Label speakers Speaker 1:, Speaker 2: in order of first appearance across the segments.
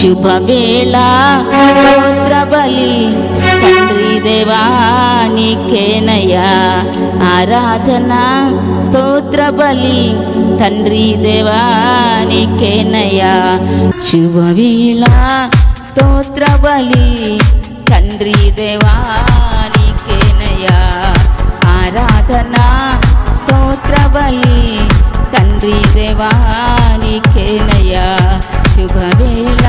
Speaker 1: శుభవేళ. స్తోత్ర బలి. తండ్రి దేవానికేనయా ఆరాధన స్తోత్ర బలి. తండ్రి దేవానికేనయా శుభవేళ స్తోత్ర బలి. తండ్రి దేవానికేనయా ఆరాధన స్తోత్ర బలి. తండ్రి దేవానికేనయా శుభవేళ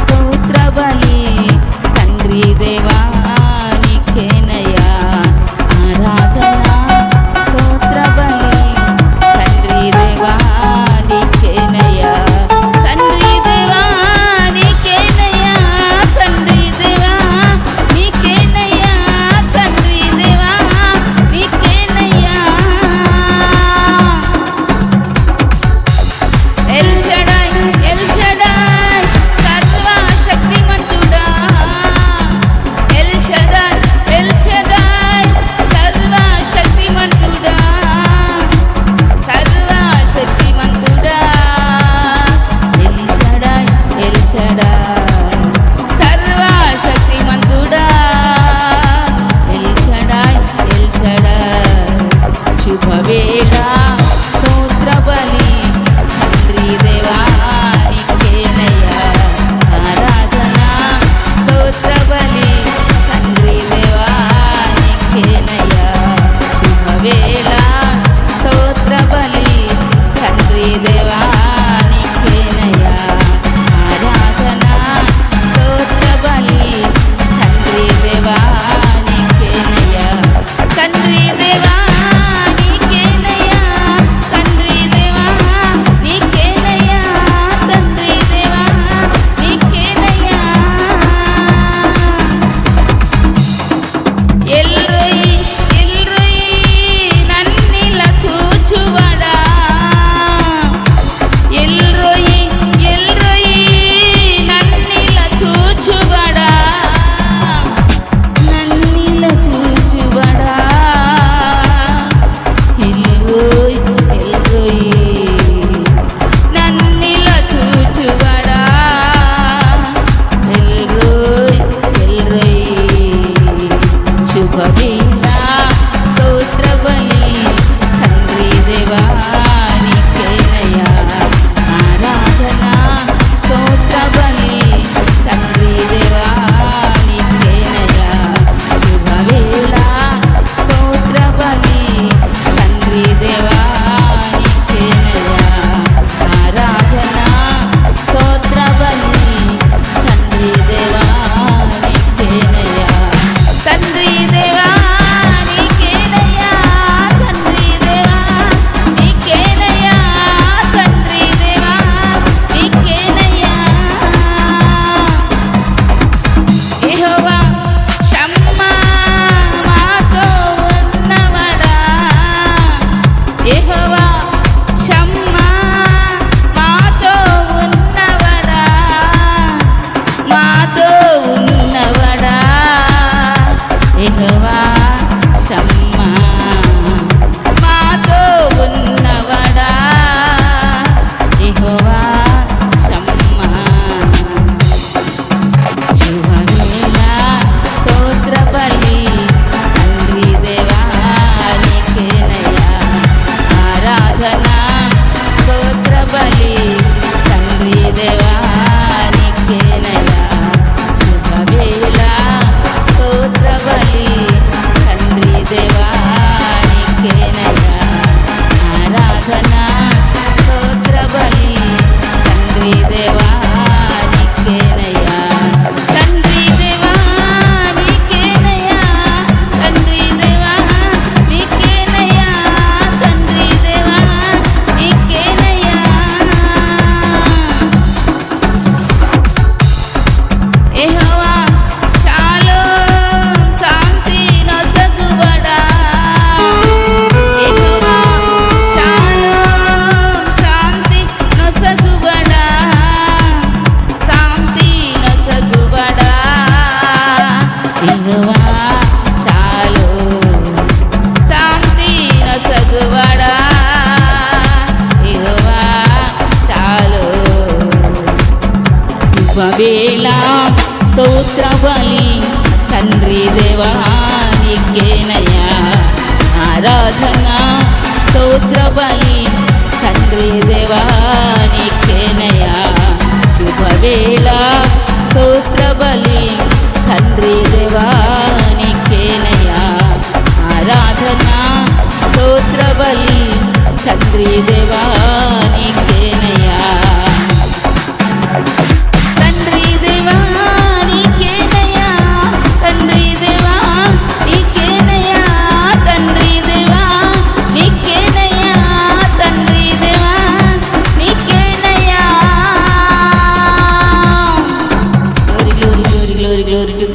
Speaker 1: స్తోత్ర బలి తండ్రి దేవా.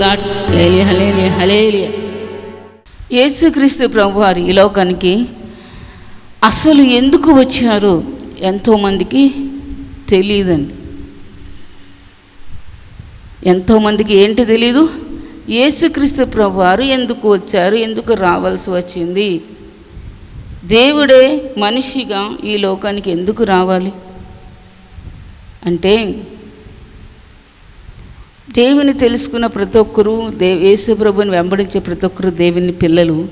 Speaker 1: God. Hallelujah hallelujah hallelujah. Yesukristu ప్రభువారు ఈ లోకానికి అసలు ఎందుకు వచ్చారు ఎంతోమందికి తెలియదండి ఎంతోమందికి ఏంటి తెలీదు? యేసుక్రీస్తు ప్రభువారు ఎందుకు వచ్చారు? ఎందుకు రావాల్సి వచ్చింది? దేవుడే మనిషిగా ఈ లోకానికి ఎందుకు రావాలి? అంటే దేవుని తెలుసుకున్న ప్రతి ఒక్కరూ దే యేసుప్రభుని వెంబడించే ప్రతి ఒక్కరు దేవుని పిల్లలు.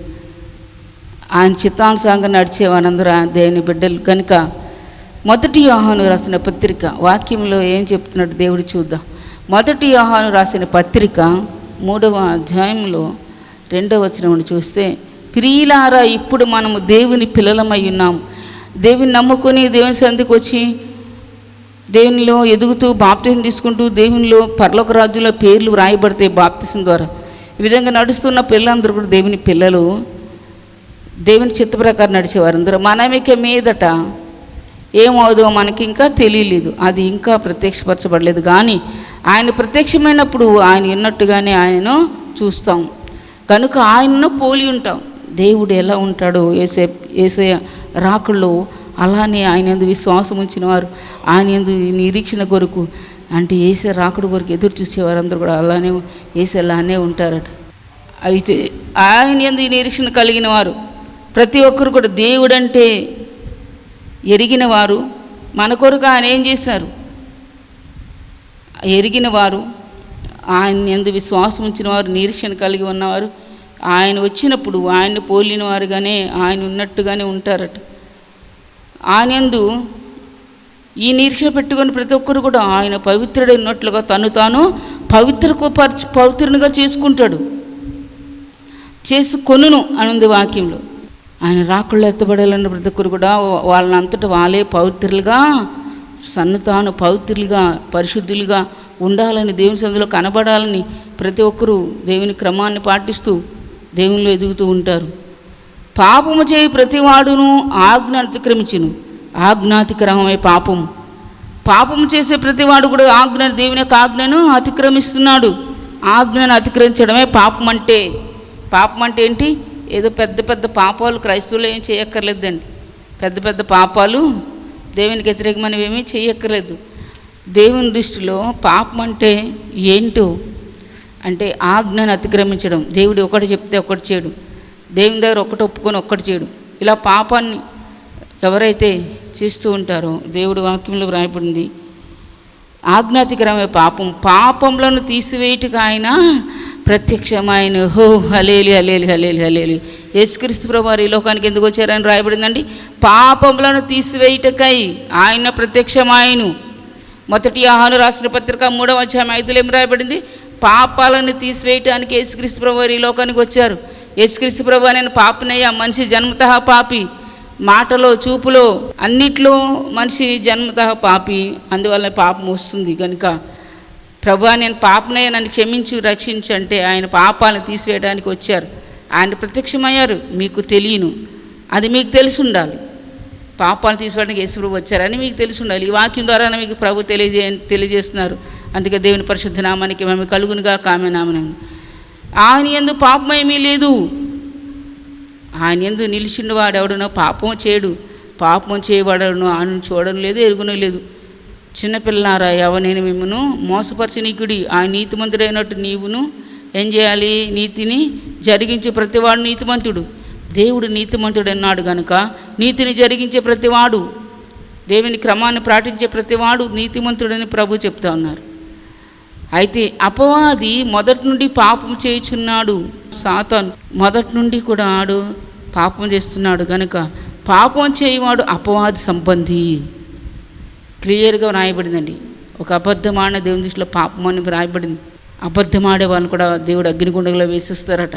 Speaker 1: ఆయన చిత్తానుసారంగా నడిచే వారందరూ దేవుని బిడ్డలు. కనుక మొదటి యోహాను రాసిన పత్రిక వాక్యంలో ఏం చెప్తున్నాడు దేవుడు చూద్దాం. మొదటి యోహాను రాసిన పత్రిక మూడవ అధ్యాయంలో రెండవ వచనం చూస్తే ప్రియులారా ఇప్పుడు మనము దేవుని పిల్లలమై ఉన్నాం. దేవుని నమ్ముకొని దేవుని సంధికి వచ్చి దేవునిలో ఎదుగుతూ బాప్తిసం తీసుకుంటూ దేవునిలో పర్లోక రాజ్యంలో పేర్లు వ్రాయబడతాయి బాప్తిసం ద్వారా. ఈ విధంగా నడుస్తున్న పిల్లలందరూ కూడా దేవుని పిల్లలు దేవుని చిత్త ప్రకారం నడిచేవారందరూ. మనమిక మీదట ఏమవుదో మనకి ఇంకా తెలియలేదు. అది ఇంకా ప్రత్యక్షపరచబడలేదు. కానీ ఆయన ప్రత్యక్షమైనప్పుడు ఆయన ఉన్నట్టుగానే ఆయనను చూస్తాం. కనుక ఆయనను పోలి ఉంటాం. దేవుడు ఎలా ఉంటాడో ఏసే ఏసే రాకుల్లో అలానే ఆయన ఎందు విశ్వాసం ఉంచిన వారు ఆయన ఎందు నిరీక్షణ కొరకు. అంటే ఏసే రాకుడు కొరకు ఎదురు చూసేవారు కూడా అలానే ఏసే అలానే ఉంటారట. అయితే ఆయన ఎందు నిరీక్షణ కలిగిన వారు ప్రతి ఒక్కరు కూడా దేవుడంటే ఎరిగిన వారు మన కొరకు ఆయన ఏం చేశారు? ఎరిగిన వారు ఆయన ఎందు విశ్వాసం ఉంచిన వారు నిరీక్షణ కలిగి ఉన్నవారు ఆయన వచ్చినప్పుడు ఆయన పోలిన వారుగానే ఆయన ఉన్నట్టుగానే ఉంటారట. ఆయనందు ఈ నిరీక్షణ పెట్టుకొని ప్రతి ఒక్కరు కూడా ఆయన పవిత్రుడు ఉన్నట్లుగా తను తాను పవిత్రకు పరచు పవిత్రునిగా చేసుకుంటాడు. చేసుకొనును అని ఉంది వాక్యంలో. ఆయన రాకుళ్ళు ఎత్తబడాలన్న ప్రతి ఒక్కరు కూడా వాళ్ళని అంతటా వాళ్ళే పవిత్రులుగా సన్ను తాను పవిత్రులుగా పరిశుద్ధులుగా ఉండాలని దేవుని సందులో కనబడాలని ప్రతి ఒక్కరూ దేవుని క్రమాన్ని పాటిస్తూ దేవునిలో ఎదుగుతూ ఉంటారు. పాపము చేయి ప్రతివాడును ఆజ్ఞ అతిక్రమించును. ఆజ్ఞాతిక్రమమే పాపము. పాపము చేసే ప్రతివాడు కూడా ఆజ్ఞ దేవుని యొక్క ఆజ్ఞను అతిక్రమిస్తున్నాడు. ఆజ్ఞను అతిక్రమించడమే పాపం అంటే పాపం అంటే ఏంటి? ఏదో పెద్ద పెద్ద పాపాలు క్రైస్తవులు ఏం చేయక్కర్లేదండి. పెద్ద పెద్ద పాపాలు దేవునికి వ్యతిరేకమైనవి ఏమీ చేయక్కర్లేదు. దేవుని దృష్టిలో పాపం అంటే ఏంటో? అంటే ఆజ్ఞను అతిక్రమించడం. దేవుడు ఒకటి చెప్తే ఒకటి చేయడం. దేవుని దగ్గర ఒకటి ఒప్పుకొని ఒక్కటి చేయడు. ఇలా పాపాన్ని ఎవరైతే చేస్తూ ఉంటారో దేవుడు వాక్యంలో వ్రాయబడింది ఆజ్ఞాతికరమే పాపం. పాపములను తీసివేయటకు ఆయన ప్రత్యక్షమైన హో హలేలి హలేలి హలేలి హలేలి యేసుక్రీస్తు ప్రభువారు ఈ లోకానికి ఎందుకు వచ్చారని రాయబడిందండి పాపములను తీసివేయటకై ఆయన ప్రత్యక్షమాయను. మొదటి ఆహాను రాసిన పత్రిక మూడవ అధ్యాయం ఐదులో ఏం రాయబడింది పాపాలను తీసివేయటానికి యేసుక్రీస్తు ప్రభువారు ఈ లోకానికి వచ్చారు. యేసుక్రీస్తు ప్రభు నేను పాపినయ్యా మనిషి జన్మతః పాపి. మాటలో చూపులో అన్నిట్లో మనిషి జన్మతః పాపి. అందువల్ల పాపం వస్తుంది కనుక ప్రభు నేను పాపనే నన్ను క్షమించు రక్షించు అంటే ఆయన పాపాలను తీసివేయడానికి వచ్చారు. ఆయన ప్రత్యక్షమయ్యారు మీకు తెలియను. అది మీకు తెలిసి ఉండాలి పాపాలు తీసుకోవడానికి యేసుప్రభు వచ్చారని మీకు తెలిసి ఉండాలి ఈ వాక్యం ద్వారా మీకు ప్రభు తెలియజే తెలియజేస్తున్నారు. అందుకే దేవుని పరిశుద్ధ నామానికి మేము కలుగునుగా కామె నామనం ఆయన ఎందు పాపమేమీ లేదు. ఆయన ఎందు నిలిచినవాడు ఎవడనో పాపం చేయడు. పాపం చేయబడను ఆయన చూడడం లేదు ఎరుగున లేదు. చిన్నపిల్లారా ఎవనేను మిమ్మను మోసపరిచి నీకుడి ఆ నీతిమంతుడైనట్టు నీవును ఏం చేయాలి? నీతిని జరిగించే ప్రతివాడు నీతిమంతుడు. దేవుడు నీతిమంతుడు అన్నాడు గనుక నీతిని జరిగించే ప్రతివాడు దేవుని క్రమాన్ని పాటించే ప్రతివాడు నీతిమంతుడని ప్రభు చెప్తా ఉన్నారు. అయితే అపవాది మొదటి నుండి పాపం చేయుచున్నాడు. సాతన్ మొదటి నుండి కూడా ఆడు పాపం చేస్తున్నాడు గనుక పాపం చేయవాడు అపవాది సంబంధి. క్లియర్గా వ్రాయబడిందండి. ఒక అబద్ధమాడిన దేవుని దృష్టిలో పాపం అని వ్రాయబడింది. అబద్ధమాడే వాళ్ళని కూడా దేవుడు అగ్నిగుండలో వేసిస్తారట.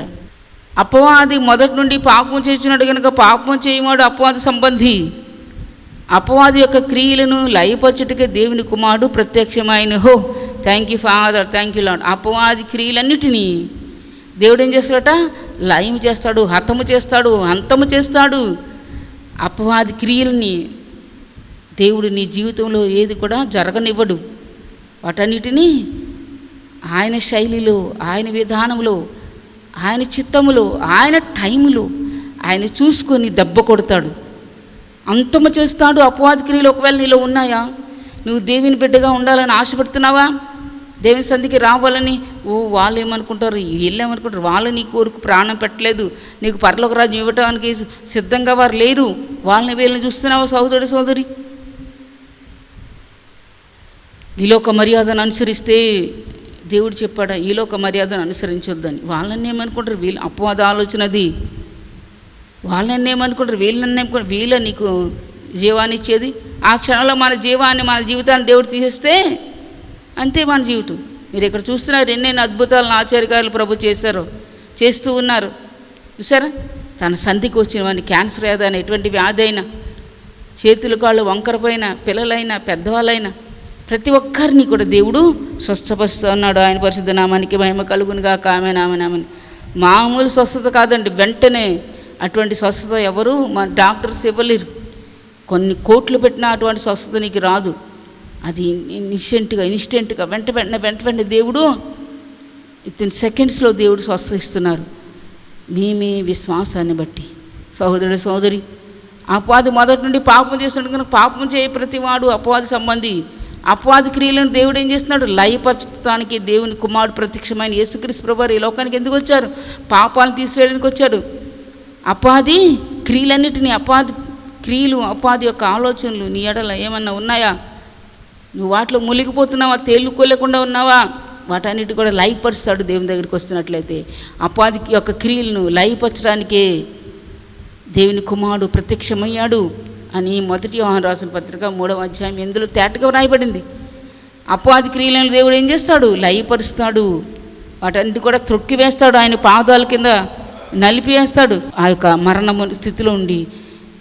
Speaker 1: అపవాది మొదటి నుండి పాపం చేస్తున్నాడు కనుక పాపం చేయవాడు అపవాది సంబంధి. అపవాది యొక్క క్రియలను లయపరచుటకే దేవుని కుమారుడు ప్రత్యక్షమైన హో thank you father thank you lord అపవాది క్రియలన్నిటినీ దేవుడు ఏం చేస్తాడట? లయం చేస్తాడు హతము చేస్తాడు అంతము చేస్తాడు. అపవాది క్రియల్ని దేవుడు నీ జీవితంలో ఏది కూడా జరగనివ్వడు. వాటన్నిటినీ ఆయన శైలిలో ఆయన విధానంలో ఆయన చిత్తములో ఆయన టైములో ఆయన చూసుకొని దెబ్బ కొడతాడు. అంతము చేస్తాడు అపవాది క్రియలు ఒకవేళ నీలో ఉన్నాయా? నువ్వు దేవుని బిడ్డగా ఉండాలని ఆశపడుతున్నావా? దేవుని సంధికి రావాలని ఓ వాళ్ళు ఏమనుకుంటారు? వీళ్ళు ఏమనుకుంటారు? వాళ్ళు నీ కోరుకు ప్రాణం పెట్టలేదు. నీకు పరలోక రాజ్యం ఇవ్వటానికి సిద్ధంగా వారు లేరు. వాళ్ళని వీళ్ళని చూస్తున్నావు సోదరుడు సోదరి ఈలోక మర్యాదను అనుసరిస్తే దేవుడు చెప్పాడా ఈలోక మర్యాదను అనుసరించొద్దని. వాళ్ళని ఏమనుకుంటారు? వీళ్ళు అపవాద ఆలోచనది వాళ్ళని ఏమనుకుంటారు? వీళ్ళని ఏమనుకుంటారు? వీళ్ళ నీకు జీవాన్ని ఇచ్చేది. ఆ క్షణంలో మన జీవాన్ని మన జీవితాన్ని దేవుడు తీసేస్తే అంతే మన జీవితం. మీరు ఇక్కడ చూస్తున్నారు ఎన్నెన్ని అద్భుతాలను ఆచార్యకారులు ప్రభు చేశారో చేస్తూ ఉన్నారు. చూసారా తన సంధికి వచ్చిన వాడిని క్యాన్సర్ ఏదైనా ఎటువంటి వ్యాధి అయినా చేతులు కాళ్ళు వంకరపైన పిల్లలైనా పెద్దవాళ్ళైనా ప్రతి ఒక్కరిని కూడా దేవుడు స్వస్థపరుస్తూ ఉన్నాడు. ఆయన పరిశుద్ధ నామానికి మహిమ కలుగునుగా కామె నామనామని మామూలు స్వస్థత కాదండి. వెంటనే అటువంటి స్వస్థత ఎవరు? మన డాక్టర్స్ ఇవ్వలేరు కొన్ని కోట్లు పెట్టినా అటువంటి స్వస్థత నీకు రాదు. అది ఇన్స్టెంట్గా ఇన్స్టెంట్గా వెంట వెంటనే వెంట వెంటనే దేవుడు ఇతని సెకండ్స్లో దేవుడు స్వస్థిస్తున్నారు. మీ మీ విశ్వాసాన్ని బట్టి. సహోదరుడు సహోదరి అపవాది మొదటి నుండి పాపం చేస్తున్నాడు కనుక పాపం చేయ ప్రతివాడు అపవాది సంబంధి. అపవాది క్రియలను దేవుడు ఏం చేస్తున్నాడు? లయపరచడానికి దేవుని కుమారుడు ప్రత్యక్షమైన యేసుక్రీస్తు ప్రభు ఈ లోకానికి ఎందుకు వచ్చారు? పాపాలను తీసివేయడానికి వచ్చాడు అపాది క్రియలన్నిటినీ అపాది క్రియలు అపాది యొక్క ఆలోచనలు నీ ఎడల ఏమన్నా ఉన్నాయా? నువ్వు వాటిలో మునిగిపోతున్నావా తేలుకోలేకుండా ఉన్నావా? వాటన్నిటి కూడా లయపరుస్తాడు దేవుని దగ్గరికి వస్తున్నట్లయితే. అపాది యొక్క క్రియలను లయపరచడానికే దేవుని కుమారుడు ప్రత్యక్షమయ్యాడు అని మొదటి వ్యవహారం రాసిన పత్రిక మూడవ అధ్యాయం ఎందులో తేటగా వ్రాయబడింది. అపవాది క్రియలను దేవుడు ఏం చేస్తాడు? లయపరుస్తాడు. వాటన్నిటి కూడా త్రొక్కివేస్తాడు. ఆయన పాదాల కింద నలిపివేస్తాడు. ఆ యొక్క మరణము స్థితిలో ఉండి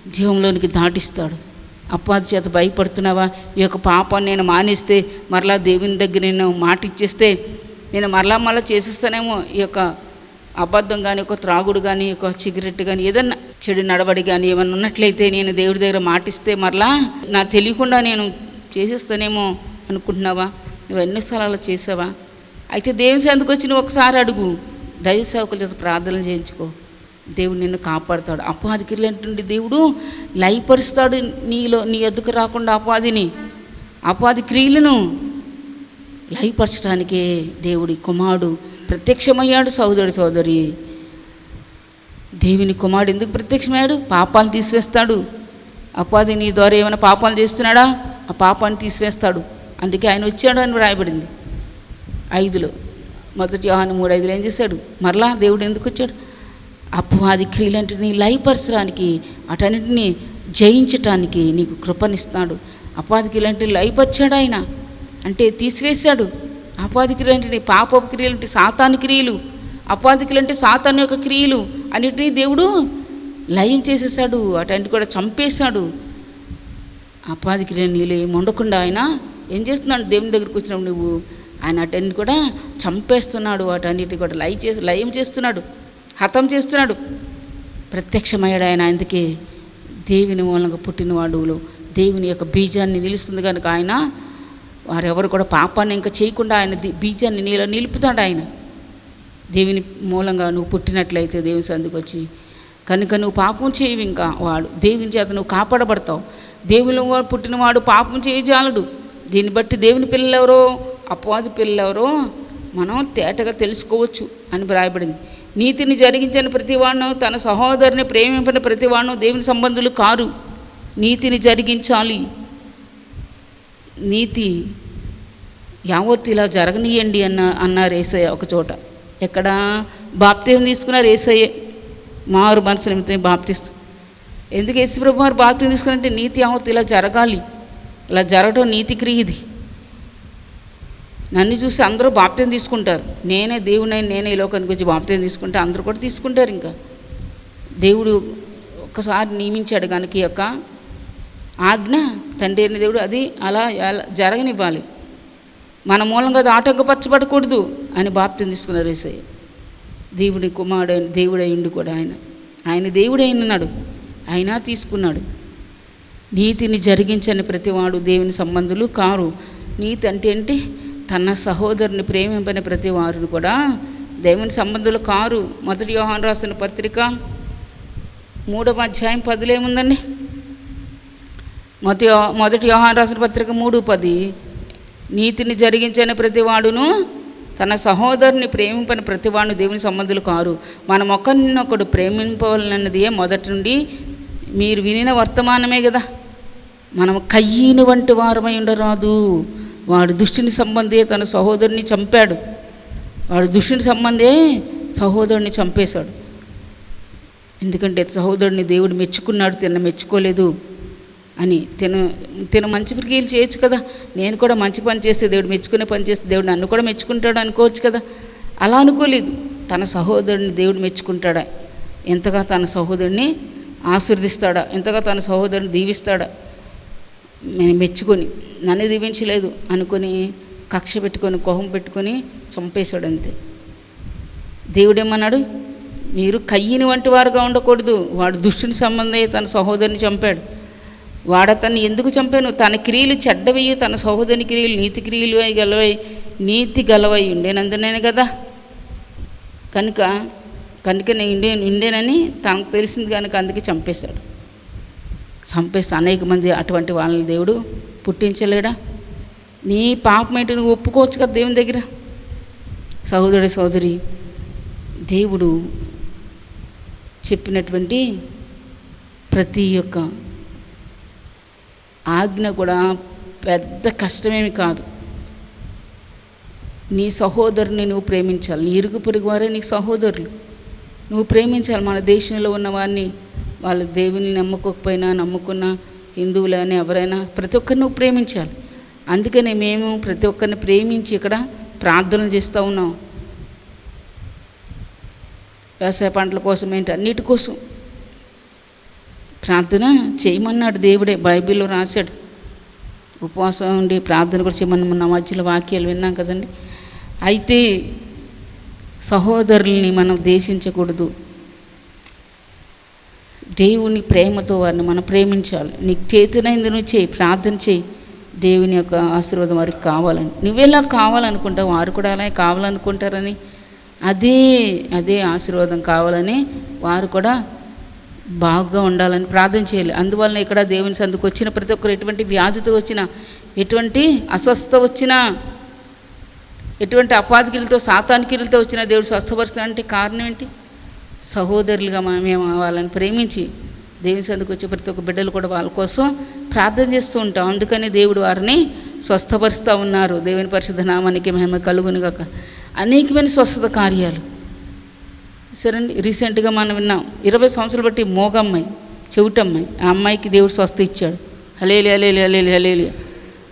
Speaker 1: జీవంలోనికి దాటిస్తాడు. అపవాది చేత భయపడుతున్నావా? ఈ యొక్క పాపం నేను మానేస్తే మరలా దేవుని దగ్గర నేను మాట ఇచ్చేస్తే నేను మరలా మరలా చేసిస్తానేమో ఈ యొక్క అబద్ధం కానీ ఒక త్రాగుడు కానీ ఒక సిగరెట్ కానీ ఏదన్నా చెడు నడవడి కానీ ఏమైనా ఉన్నట్లయితే నేను దేవుడి దగ్గర మాటిస్తే మరలా నా తెలియకుండా నేను చేసేస్తానేమో అనుకుంటున్నావా? నువ్వు ఎన్నోసార్లు అలా చేసావా? అయితే దేవుని సందుకు వచ్చి నువ్వు ఒకసారి అడుగు. దైవ సేవకుల చేత ప్రార్థన చేయించుకో. దేవుడు నిన్ను కాపాడుతాడు. అపాది క్రియలంటుండి దేవుడు లయపరుస్తాడు నీలో నీ ఎద్దుకు రాకుండా అపాదిని అపాది క్రియలను లయపరచడానికే దేవుడి కుమారుడు ప్రత్యక్షమయ్యాడు సోదరుడు సోదరి దేవుని కుమారుడు ఎందుకు ప్రత్యక్షమయ్యాడు? పాపాలు తీసివేస్తాడు. అపాది నీ ద్వారా ఏమైనా పాపాలు చేస్తున్నాడా? ఆ పాపాన్ని తీసివేస్తాడు. అందుకే ఆయన వచ్చాడు అని వ్రాయబడింది. ఐదులో మొదటి యోహాను మూడు ఐదులో ఏం చేశాడు? మరలా దేవుడు ఎందుకు వచ్చాడు? అపవాది క్రియలంటిని లయపరచడానికి అటన్నిటిని జయించటానికి నీకు కృపనిస్తాడు. అపాది క్రియలంటిని లయపరిచాడు ఆయన అంటే తీసివేశాడు. అపాది క్రియలంటిని పాపపు క్రియలంటే సాతాను క్రియలు. అపాది క్రియలంటే సాతాను యొక్క క్రియలు. అన్నిటినీ దేవుడు లయం చేసేసాడు అటన్నిటి కూడా చంపేశాడు. అపాది క్రియలు నీళ్ళు ఉండకుండా ఆయన ఏం చేస్తున్నాడు? దేవుని దగ్గరికి వచ్చినప్పుడు నువ్వు ఆయన అటన్ని కూడా చంపేస్తున్నాడు. వాటన్నిటి కూడా లయ చేసి లయం చేస్తున్నాడు. హతం చేస్తున్నాడు. ప్రత్యక్షమయ్యాడు ఆయన అందుకే దేవుని మూలంగా పుట్టినవాడులో దేవుని యొక్క బీజాన్ని నిలుస్తుంది కనుక ఆయన వారెవరు కూడా పాపాన్ని ఇంకా చేయకుండా ఆయన బీజాన్ని నీలో నిలుపుతాడు ఆయన. దేవుని మూలంగా నువ్వు పుట్టినట్లయితే దేవుని సందుకు వచ్చి కనుక నువ్వు పాపం చేయవు ఇంకా వాడు. దేవుని చేత నువ్వు కాపాడబడతావు. దేవుని పుట్టినవాడు పాపం చేయజాలడు. దీన్ని బట్టి దేవుని పిల్లలెవరో అపవాది పిల్లలెవరో మనం తేటగా తెలుసుకోవచ్చు అని వ్రాయబడింది నీతిని జరిగించిన ప్రతివాడును తన సహోదరుని ప్రేమింపిన ప్రతివాడును దేవుని సంబంధులు కారు. నీతిని జరిగించాలి. నీతి యావత్తు ఇలా జరగనీయండి అన్న అన్నారు ఏసయ్య ఒక చోట. ఎక్కడ? బాప్తీయం తీసుకున్నారు ఏసయ్యే. మారు మనసు నిమిత్తం బాప్తిస్తు ఎందుకు యేసు ప్రభు వారు బాప్తీయం తీసుకున్నారంటే నీతి యావత్తు ఇలా జరగాలి. ఇలా జరగడం నీతి క్రియ ఇది. నన్ను చూసి అందరూ బాప్త్యం తీసుకుంటారు. నేనే దేవునైనా నేనే ఈ లోకానికి వచ్చి బాప్త్యం తీసుకుంటే అందరూ కూడా తీసుకుంటారు ఇంకా. దేవుడు ఒక్కసారి నియమించాడు కనుక ఈ యొక్క ఆజ్ఞ తండ్రి అయిన దేవుడు అది అలా జరగనివ్వాలి. మన మూలంగా అది ఆటంకపరచబడకూడదు అని బాప్త్యం తీసుకున్నారు యేసయ్య దేవుడి కుమారుడైన దేవుడై ఉండి కూడా ఆయన. ఆయన దేవుడై ఉన్నాడు. ఆయన తీసుకున్నాడు. నీతిని జరిగించని ప్రతివాడు దేవుని సంబంధులు కారు. నీతి అంటే ఏంటి? తన సహోదరుని ప్రేమింపని ప్రతి వారిని కూడా దేవుని సంబంధులు కారు మొదటి యోహాన్ రాసిన పత్రిక మూడవ అధ్యాయం పదులేముందండి మొదటి మొదటి యోహాన్ రాసిన పత్రిక మూడు పది. నీతిని జరిగించని ప్రతివాడును తన సహోదరుని ప్రేమింపని ప్రతివాడు దేవుని సంబంధులు కారు. మనం ఒకరినొకడు ప్రేమింపవలనన్నదియే మొదటి నుండి మీరు వినిన వర్తమానమే కదా. మనం కయ్యను వంటి వారమై ఉండరాదు. వాడు దుష్టుని సంబంధే తన సహోదరుని చంపాడు. వాడు దుష్టుని సంబంధే సహోదరుని చంపేశాడు. ఎందుకంటే సహోదరుని దేవుడు మెచ్చుకున్నాడు తిన్న మెచ్చుకోలేదు అని. తిన తిన మంచి క్రియలు చేయొచ్చు కదా? నేను కూడా మంచి పని చేస్తే దేవుడు మెచ్చుకునే పని చేస్తే దేవుడు నన్ను కూడా మెచ్చుకుంటాడు అనుకోవచ్చు కదా? అలా అనుకోలేదు. తన సహోదరుని దేవుడు మెచ్చుకుంటాడా? ఎంతగా తన సహోదరుని ఆశీర్దిస్తాడా? ఎంతగా తన సహోదరుని దీవిస్తాడా? నేను మెచ్చుకొని నన్ను దీవించలేదు అనుకొని కక్ష పెట్టుకొని కోహం పెట్టుకొని చంపేశాడు అంతే దేవుడేమన్నాడు? మీరు కయ్యిని వంటి వారుగా ఉండకూడదు. వాడు దుష్టుని సంబంధం తన సహోదరుని చంపాడు. వాడు అతన్ని ఎందుకు చంపాను? తన క్రియలు చెడ్డవి తన సహోదరుని క్రియలు నీతి క్రియలు అయి గలవై నీతి గలవై ఉండేనందునే కదా? కనుక కనుక నేను ఉండే ఉండేనని తనకు తెలిసింది కనుక అందుకే చంపేశాడు. చంపేస్తే. అనేక మంది అటువంటి వాళ్ళని దేవుడు పుట్టించలేడా? నీ పాపం ఏంటి? నువ్వు ఒప్పుకోవచ్చు కదా దేవుని దగ్గర? సహోదరి సోదరి దేవుడు చెప్పినటువంటి ప్రతి ఒక్క ఆజ్ఞ కూడా పెద్ద కష్టమేమి కాదు. నీ సహోదరుని నువ్వు ప్రేమించాలి. నీ ఇరుగు పొరుగు వారే నీ సహోదరులు. నువ్వు ప్రేమించాలి. మన దేశంలో ఉన్న వారిని వాళ్ళ దేవుని నమ్ముకోకపోయినా నమ్ముకున్న హిందువులని ఎవరైనా ప్రతి ఒక్కరిని ప్రేమించాలి. అందుకనే మేము ప్రతి ఒక్కరిని ప్రేమించి ఇక్కడ ప్రార్థనలు చేస్తూ ఉన్నాం. వ్యవసాయ పంటల కోసం ఏంటి? అన్నిటి కోసం. ప్రార్థన చేయమన్నాడు దేవుడే. బైబిల్లో రాశాడు. ఉపవాసం ఉండి ప్రార్థన కూడా చేయమని మొన్న మధ్యలో వాక్యాలు విన్నాం కదండి. అయితే సహోదరుల్ని మనం దేశించకూడదు దేవుని ప్రేమతో వారిని మనం ప్రేమించాలి. నీకు చేతినైంది నువ్వు చేయి ప్రార్థన చేయి. దేవుని యొక్క ఆశీర్వాదం వారికి కావాలని. నువ్వెలా కావాలనుకుంటావు? వారు కూడా అలాగే కావాలనుకుంటారని అదే అదే ఆశీర్వాదం కావాలని వారు కూడా బాగా ఉండాలని ప్రార్థన చేయాలి. అందువలన ఇక్కడ దేవుని సందుకు వచ్చిన ప్రతి ఒక్కరు ఎటువంటి వ్యాధితో వచ్చినా ఎటువంటి అస్వస్థత వచ్చినా ఎటువంటి అపాధికిలతో సాతానికిలతో వచ్చిన దేవుడు స్వస్థపరుస్తున్నా అంటే కారణం ఏంటి? సహోదరులుగా మేము వాళ్ళని ప్రేమించి దేవుని సందుకు వచ్చే ప్రతి ఒక్క బిడ్డలు కూడా వాళ్ళ కోసం ప్రార్థన చేస్తూ ఉంటాం. అందుకని దేవుడు వారిని స్వస్థపరుస్తూ ఉన్నారు. దేవుని పరిశుద్ధ నామానికి మేము కలుగునుగాక. అనేకమైన స్వస్థత కార్యాలు. సరేండి? రీసెంట్గా మనం విన్నాం. ఇరవై సంవత్సరాలు బట్టి మోగమ్మాయి చెవిటమ్మాయి. ఆ అమ్మాయికి దేవుడు స్వస్థ ఇచ్చాడు. హలేలి హలేలి హలేలి హలేలి.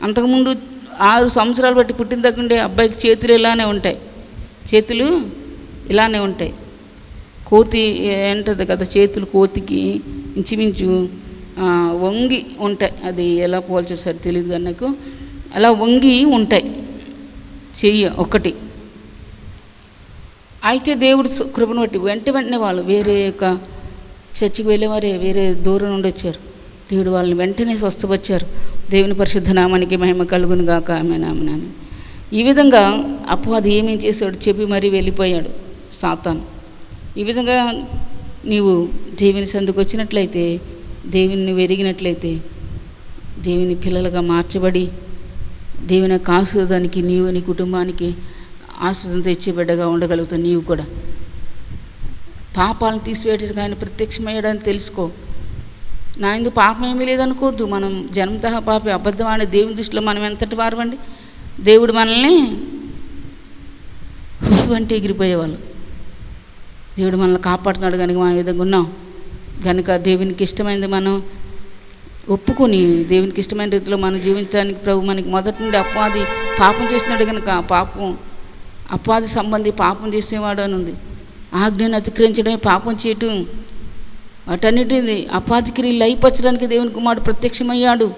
Speaker 1: అంతకుముందు ఆరు సంవత్సరాలు బట్టి పుట్టిన దగ్గరుండే అబ్బాయికి చేతులు ఇలానే ఉంటాయి. చేతులు ఇలానే ఉంటాయి. కోతి ఏంటది కదా చేతులు కోతికి ఇంచుమించు వంగి ఉంటాయి. అది ఎలా పోల్చారు సరే తెలియదు కానీ నాకు. అలా వంగి ఉంటాయి. చెయ్యి ఒకటి. అయితే దేవుడు కృపను బట్టి వెంట వెంటనే వాళ్ళు వేరే యొక్క చర్చికి వెళ్ళేవారే వేరే దూరం నుండి వచ్చారు. దేవుడు వాళ్ళని వెంటనే స్వస్థపరిచారు. దేవుని పరిశుద్ధ నామానికి మహిమ కలుగును గాక. ఆమె నామనామి ఈ విధంగా అపవాది ఏమేం చేశాడు చెప్పి మరీ వెళ్ళిపోయాడు సాతాను. ఈ విధంగా నీవు దేవుని సందుకు వచ్చినట్లయితే దేవుని వెరిగినట్లయితే దేవుని పిల్లలుగా మార్చబడి దేవుని యొక్క ఆశీర్వాదానికి నీవు నీ కుటుంబానికి ఆశీర్వాదం తెచ్చే బిడ్డగా ఉండగలుగుతావు నీవు కూడా. పాపాలను తీసివేయడానికి ఆయన ప్రత్యక్షమయ్యాడని తెలుసుకో. నా ఇందు పాపం ఏమీ లేదనుకోవద్దు. మనం జన్మతహ పాపి అబద్ధం ఆడే దేవుని దృష్టిలో మనం ఎంతటి వారమండి దేవుడు మనల్ని అంటే ఎగిరిపోయేవాళ్ళు. దేవుడు మనల్ని కాపాడుతున్నాడు కనుక మనం ఈ విధంగా ఉన్నాం. కనుక దేవునికి ఇష్టమైనది మనం ఒప్పుకొని దేవునికి ఇష్టమైన రీతిలో మనం జీవించడానికి ప్రభు మనకి మొదటి నుండి అపాది పాపం చేసినాడు కనుక పాపం అపాది సంబంధి పాపం చేసేవాడు అని ఉంది. ఆజ్ఞను అతిక్రమించడమే పాపం చేయటం. వాటన్నిటిని అపాధి క్రియలు లయపరచడానికి దేవుని కుమారుడు ప్రత్యక్షమయ్యాడు.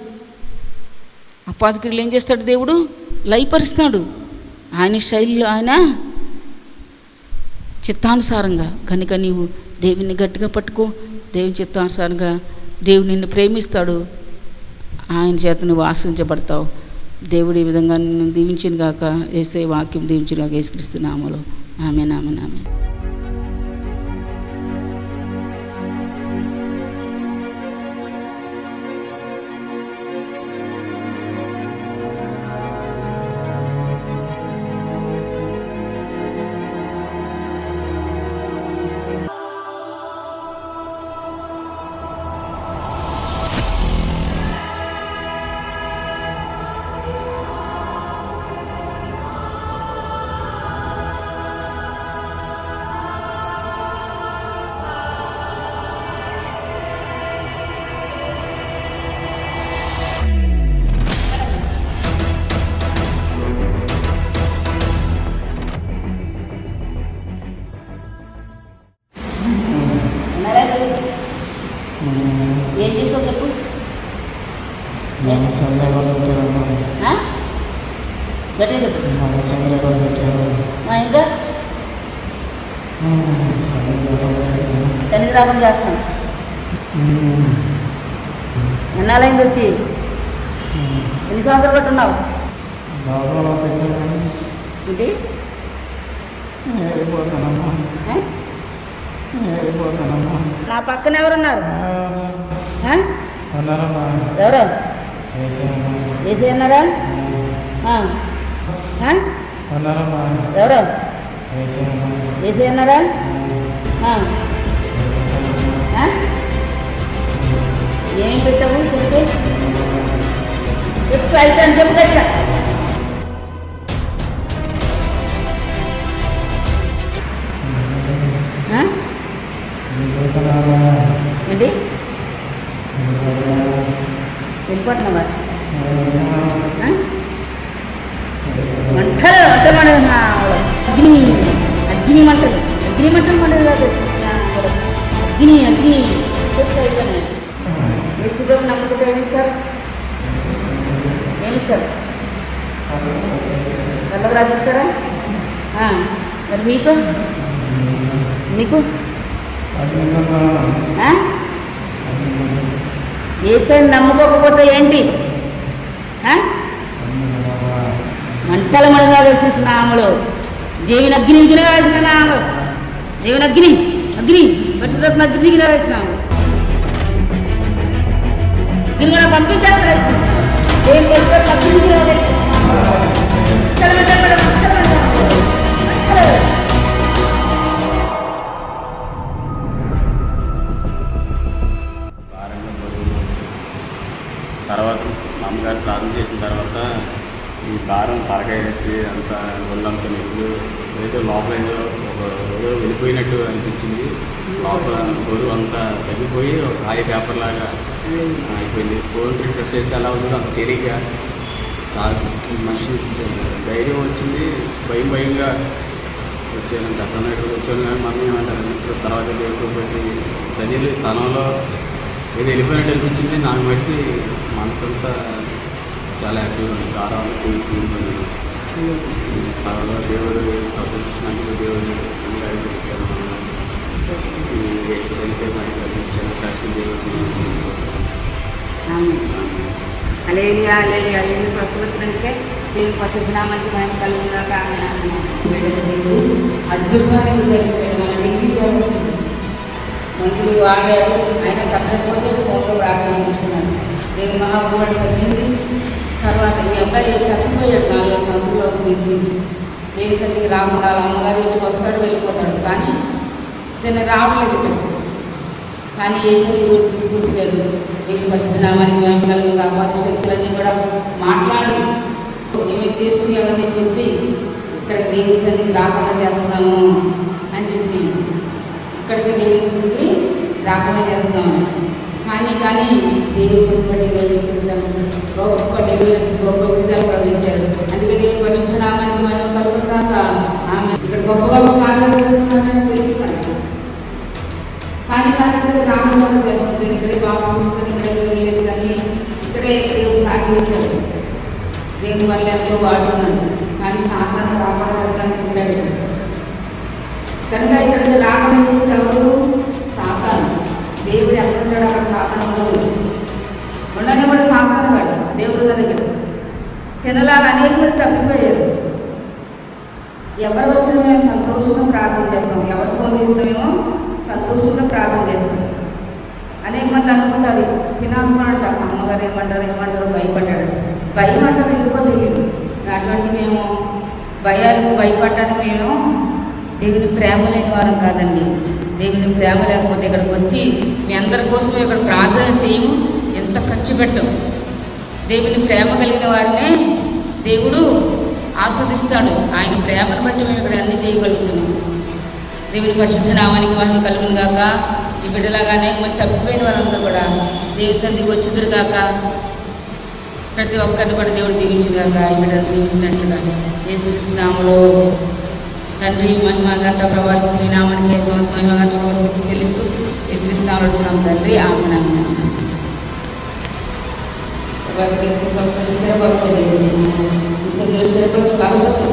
Speaker 1: అపాధి క్రియలు ఏం చేస్తాడు దేవుడు? లయపరుస్తాడు. ఆయన శైలిలో ఆయన చిత్తానుసారంగా కనుక నీవు దేవుని గట్టిగా పట్టుకో దేవుని చిత్తానుసారంగా దేవుడు నిన్ను ప్రేమిస్తాడు. ఆయన చేత నువ్వు ఆశ్రయించబడతావు దేవుడు ఈ విధంగా నిన్ను దీవించిన గాక వేసే వాక్యం దీవించిన గాక వేసుక్రీస్తున్నామలో ఆమె నామె నామె నా పక్కన ఎవరున్నారు? ఆ? ఎవరు? ఏసీ అన్నారా? ఎవరు? ఏసీ అన్నారా? ఏం పెట్టావు? చెప్పి. చెప్పు సైట్ అని చెప్పు గట్టిగా. వెళ్ళిపోతున్నావా ఆ? మంటలు మంటలు మండదు నా అగ్ని అగ్ని మంటలు. అగ్ని మంటలు మండదు కాదు. అగ్ని అగ్ని. చెప్పు సైట్లోనే యేసుప్రభు నమ్ముకుంటే ఏమిస్తారు? ఏమిస్తారు? చల్లగా రాజు ఇస్తారా మరి మీకు? మీకు? ఏసైని నమ్ముకోకపోతే ఏంటి? ఆ? మంటల మడగా వేసిన స్నామలు దేవుని అగ్ని విగిన వేసిన నామలు దేవుని అగ్ని అగ్ని పరిశుద్ధత్మ అగ్ని విగిన వేసినాము కూడా పంపించేస్తారు దేవుని అగ్ని విగిన
Speaker 2: వేసిన ఒకసారి ప్రార్థన చేసిన తర్వాత ఈ భారం తరగైనట్టు అంత ఒళ్ళంత నొప్పులు ఏదో లోపల ఏదో ఒక ఏదో వెళ్ళిపోయినట్టు అనిపించింది. లోపల బరువు అంతా తగ్గిపోయి ఒక కాయ పేపర్ లాగా అయిపోయింది. ఫోన్ రిక్వెస్ట్ చేస్తే ఎలా ఉందో అంత తేలిగ్గా చాలా మనిషి ధైర్యం వచ్చింది. భయం భయంగా వచ్చాను. గతంలో ఇక్కడ వచ్చాను కానీ మనం ఏమంటారు? ఇప్పుడు తర్వాత లేకపోతే సజీలు శరీర స్థానంలో ఏదో వెళ్ళిపోయినట్టు అనిపించింది. నాకు బట్టి మనసంతా చాలా హ్యాపీగా ఉంది దారాలు తర్వాత దేవుడు సంస్కరించినందుకు దేవుడు సెల్ఫే మనకి అందించాను సాక్షి దేవుడు
Speaker 1: ఆమేన్. హల్లెలూయా, హల్లెలూయా, స్వస్థపరిచినందుకే దేవుని పరిశుద్ధ మహిమ కలుగుగాక. ఆమేన్, అద్భుతమైన విజయం చేయడం డిగ్రీ వచ్చింది మంత్రులు ఆడాడు ఆయన తప్పకపోతే ఫోన్లో ప్రారంభించుకున్నాడు దేవుని మహాపురుడు తగ్గింది తర్వాత ఈ అబ్బాయి తప్పిపోయాడు నాలుగు సంవత్సరాల నుంచి నేను సరికి రాకుండా వాళ్ళ అమ్మగారి ఇంటికి వస్తాడు వెళ్ళిపోతాడు. కానీ దీన్ని రావట్లేదు ఇక్కడికి కానీ ఏసీ తీసుకొచ్చారు. దేవుని పరిస్థితున్నామని మేము కలుగుగా అపాధ శక్తులన్నీ కూడా మాట్లాడి ఏమి చేసుకునేవన్నీ చెప్పి ఇక్కడ దేవి సన్నిధికి రాకుండా చేస్తాము అని చెప్పి ఇక్కడికి దేవి సన్నిధికి రాకుండా చేస్తున్నామని కానీ కానీ దేవుడు గొప్పటి డెలివరీ గొప్ప డెలివరీ గొప్ప విడుదల ప్రవహించారు అందుకే దేవుడు పరిశుద్ధ నామానికి మనం కలుగుతాక ఆమె ఇక్కడ గొప్ప గొప్ప కార్యం చేస్తున్నారని తెలుస్తున్నాడు కానీ కానీ ఇక్కడ నామం కూడా చేస్తుంది. ఇక్కడే పాపం పుస్తకం ఇక్కడే వెళ్ళలేదు కానీ ఇక్కడే దేవుడు సాగి చేశాడు. దేవుని వల్ల ఎంతో వాడుతున్నాడు కానీ సాధారణ కాపాడగలుగుతానికి ఉంటాడు కనుక ఇక్కడికి రాకుండా చేసిన ఎవరు సాతాను దేవుడు ఎక్కడ ఉంటాడు అక్కడ సాతాను ఉండదు ఉండని కూడా సాతాను కాడు దేవుడు ఉన్న దగ్గర తినలాగా అనేక మంది తప్పిపోయారు ఎవరు వచ్చినా మేము సంతోషంగా ప్రార్థన చేస్తాం ఎవరు ఫోన్ చేసినా మేము సంతోషంగా ప్రార్థన చేస్తాం అనేక మంది అనుకుంటారు అమ్మగారు ఏమంటారు ఏమంటారు భయపడ్డాడు. భయం అంటారు ఎందుకో తెలియదు అటువంటి మేము భయాలు భయపడటానికి మేము దేవుని ప్రేమ లేని వారం కాదండి. దేవుని ప్రేమ లేకపోతే ఇక్కడికి వచ్చి మీ అందరి కోసం ఇక్కడ ప్రార్థన చేయము ఎంత ఖర్చు పెట్టము దేవుని ప్రేమ కలిగిన వారినే దేవుడు ఆస్వాదిస్తాడు. ఆయన ప్రేమను బట్టి మేము ఇక్కడ అన్ని చేయగలుగుతున్నాం. దేవుని పరిశుద్ధ నామానికి మహిమ కలుగును గాక ఈ బిడ్డలాగానే మరి తప్పిపోయిన వాళ్ళందరూ కూడా దేవుని సంధికి వచ్చేదురు కాక ప్రతి ఒక్కరిని కూడా దేవుడు దీవించుగాక ఈ బిడ్డలు దీవించినట్లుగా యేసుకృష్ణనామలో తండ్రి మహిమాగంత ప్రభావం నామానికి సంవత్సరం మహిమాగంత ప్రభావితి చెల్లిస్తూ యేసుకృష్ణనామలు వచ్చినాం తండ్రి. ఆమె స్థిరపరచు కాకపోతే